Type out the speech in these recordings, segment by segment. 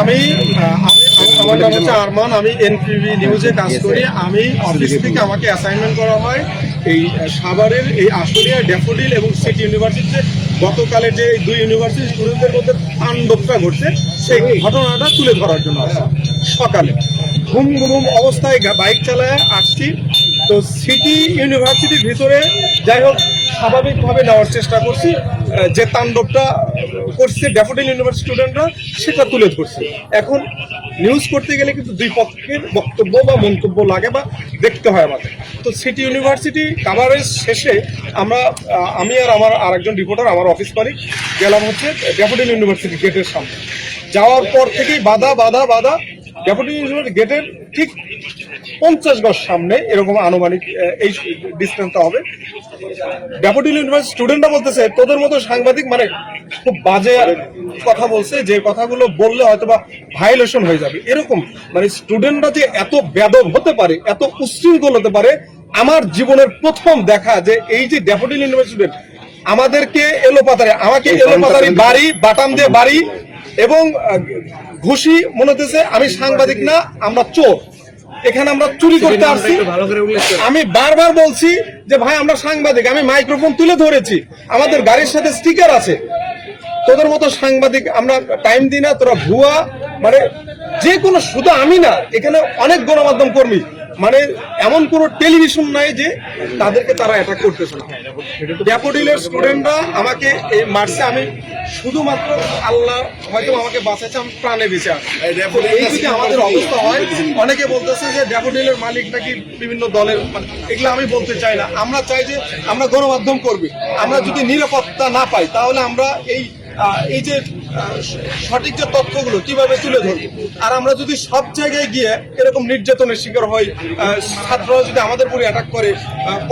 আমি আমার নাম হচ্ছে আরমান, আমি এনপিভি নিউজে কাজ করি। আমি অফিস থেকে আমাকে অ্যাসাইনমেন্ট করা হয় এই সাভারের এই আশুলিয়া ড্যাফোডিল এবং সিটি ইউনিভার্সিটিতে। গতকালে যে দুই ইউনিভার্সিটি স্টুডেন্টদের মধ্যে তাণ্ডবটা ঘটছে, সেই ঘটনাটা তুলে ধরার জন্য সকালে ঘুম ঘুম অবস্থায় বাইক চালায় আসছি। তো সিটি ইউনিভার্সিটির ভিতরে যাই হোক, স্বাভাবিকভাবে নেওয়ার চেষ্টা করছি যে তাণ্ডবটা করছে ড্যাফোডিল ইউনিভার্সিটি স্টুডেন্টরা সেটা তুলে ধরছে। এখন নিউজ করতে গেলে কিন্তু দুই পক্ষের বক্তব্য বা মন্তব্য লাগে বা দেখতে হয় আমাদের। তো সিটি ইউনিভার্সিটি কাভারেজ শেষে আমরা আমি আর আমার আরেকজন রিপোর্টার আমার অফিস মালিক গেলাম হচ্ছে ড্যাফোডিল ইউনিভার্সিটি গেটের সামনে। যাওয়ার পর থেকেই বাধা বাধা বাধা ডেপুটি ইউনিভার্সিটি গেটের ঠিক পঞ্চাশ গজ সামনে এরকম আনুমানিক এই ডিস্টেন্সটা হবে। ডেপুটি ইউনিভার্সিটি স্টুডেন্টরা বলতেছে তোদের মতো সাংবাদিক মানে খুব বাজে কথা বলছে যে কথাগুলো বললে হয়তো বা ভাইলেশন হয়ে যাবে। এরকম মানে স্টুডেন্টরা যে এত বেদব হতে পারে এত উচ্ছৃঙ্খল হতে পারে আমার জীবনের প্রথম দেখা যে এই যে ডেপুটি ইউনিভার্সিটি আমাদেরকে এলোপাতারে আমাকে এলোপাতারি বাড়ি বাটাম দিয়ে বাড়ি এবং ঘুষি মনে হতেছে আমি সাংবাদিক না আমরা চোর। এখানে আমরা চুরি করতে আসছি। আমি বারবার বলছি যে ভাই আমরা সাংবাদিক আমি মাইক্রোফোন তুলে ধরেছি। আমাদের গাড়ির সাথে স্টিকার আছে। তোদের মতো সাংবাদিক আমরা টাইম দিই না তোরা ভুয়া মানে যে কোনো শুধু আমি না এখানে অনেক গণমাধ্যম কর্মী। মানে এমন কোনো টেলিভিশন নাই যে তাদেরকে তারা অ্যাটাক করতেছে না। ড্যাফোডিলের স্টুডেন্টরা আমাকে এই মারছে আমি শুধুমাত্র আল্লাহ হয়তো আমাকে বাঁচাচ্ছে আমি প্রাণে বেঁচে এই যদি আমাদের অবস্থা হয় অনেকে বলতেছে যে ড্যাফোডিলের মালিক নাকি বিভিন্ন দলের মানে এগুলো আমি বলতে চাই না। আমরা চাই যে আমরা গণমাধ্যম করবি। আমরা যদি নিরাপত্তা না পাই তাহলে আমরা এই এই যে সঠিক যে তথ্যগুলো কীভাবে তুলে ধরবো আর আমরা যদি সব জায়গায় গিয়ে এরকম নির্যাতনের শিকার হই ছাত্ররা যদি আমাদের উপরে অ্যাটাক করে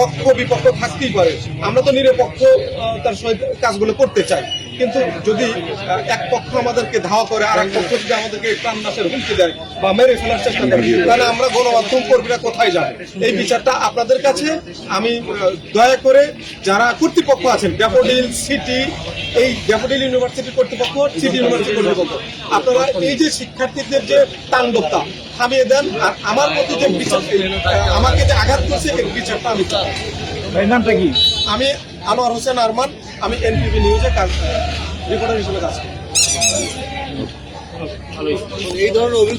পক্ষ বিপক্ষ থাকতেই পারে। আমরা তো নিরপেক্ষ তার সহিত কাজগুলো করতে চাই। কিন্তু যদি এক পক্ষ আমাদেরকে ধাওয়া করে, আর এক পক্ষ যদি আমাদেরকে প্রাণনাশের হুমকি দেয় বা মেরে ফেলার চেষ্টা করে, তাহলে আমরা গণমাধ্যম কর্মীরা কোথায় যাবে? এই বিচারটা আপনাদের কাছে আমি দয়া করে যারা কর্তৃপক্ষ আছেন, ড্যাফোডিল সিটি, এই ড্যাফোডিল ইউনিভার্সিটি কর্তৃপক্ষ সিটি ইউনিভার্সিটি কর্তৃপক্ষ আপনারা এই যে শিক্ষার্থীদের যে তাণ্ডবটা থামিয়ে দেন আর আমার প্রতি যে বিচার আমাকে যে আঘাত করছে এই বিচারটা আমি চাই। নামটা কি? আমি আনোয়ার হোসেন আরমান আমি এনপিপি নিউজে কাজ রিপোর্টার হিসেবে কাজ করি। এই ধরনের